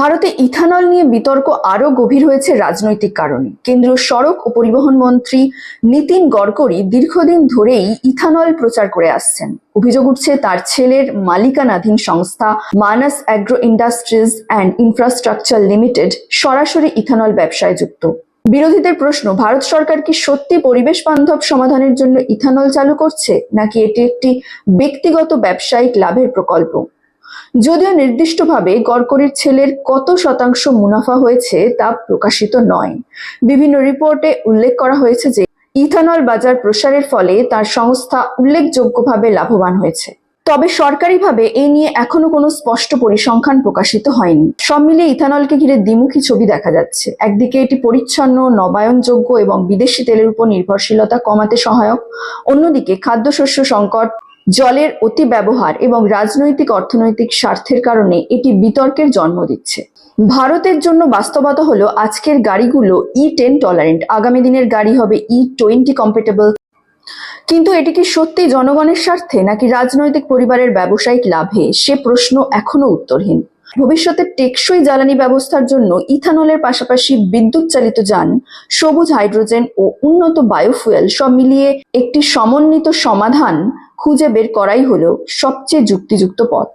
ভারতে ইথানল নিয়ে বিতর্ক আরও গভীর হয়েছে রাজনৈতিক কারণে। কেন্দ্রীয় সড়ক ও পরিবহন মন্ত্রী নীতিন গডকরি দীর্ঘদিন ধরেই ইথানল প্রচার করে আসছেন। অভিযোগ উঠছে তার ছেলের মালিকানাধীন সংস্থা Manas agro industries and infrastructure limited সরাসরি ইথানল ব্যবসায় যুক্ত। বিরোধীদের প্রশ্ন, ভারত সরকার কি সত্যি পরিবেশ বান্ধব সমাধানের জন্য ইথানল চালু করছে, নাকি এটি একটি ব্যক্তিগত, ব্যবসায়িক লাভের প্রকল্প? যদিও নির্দিষ্টভাবে গড়করির ছেলের কত শতাংশ মুনাফা হয়েছে তা প্রকাশিত নয়। বিভিন্ন রিপোর্টে উল্লেখ করা হয়েছে যে, ইথানল বাজার প্রসারের ফলে তার সংস্থা উল্লেখযোগ্যভাবে লাভবান হয়েছে। তবে সরকারিভাবে এ নিয়ে এখনও কোনো স্পষ্ট পরিসংখ্যান প্রকাশিত হয়নি। সব মিলিয়ে ইথানলকে ঘিরে দ্বিমুখী ছবি দেখা যাচ্ছে। একদিকে এটি পরিচ্ছন্ন, নবায়নযোগ্য এবং বিদেশি তেলের উপর নির্ভরশীলতা কমাতে সহায়ক। অন্যদিকে খাদ্যশস্য সংকট জলের অতি ব্যবহার এবং রাজনৈতিক অর্থনৈতিক স্বার্থের কারণে এটি বিতর্কের জন্ম দিচ্ছে। ভারতের জন্য বাস্তবতা হলো আজকের গাড়িগুলো ই টেন টলারেন্ট আগামী দিনের গাড়ি হবে ই টোয়েন্টি কম্পেটেবল কিন্তু এটি কি সত্যি জনগণের স্বার্থে নাকি রাজনৈতিক পরিবারের ব্যবসায়িক লাভে? সে প্রশ্ন এখনও উত্তরহীন। ভবিষ্যতে টেকসই জ্বালানি ব্যবস্থার জন্য ইথানলের পাশাপাশি বিদ্যুৎ চালিত যান, সবুজ হাইড্রোজেন ও উন্নত বায়োফুয়েল সব মিলিয়ে একটি সমন্বিত সমাধান খুঁজে বের করাই হলো সবচেয়ে যুক্তিযুক্ত পথ।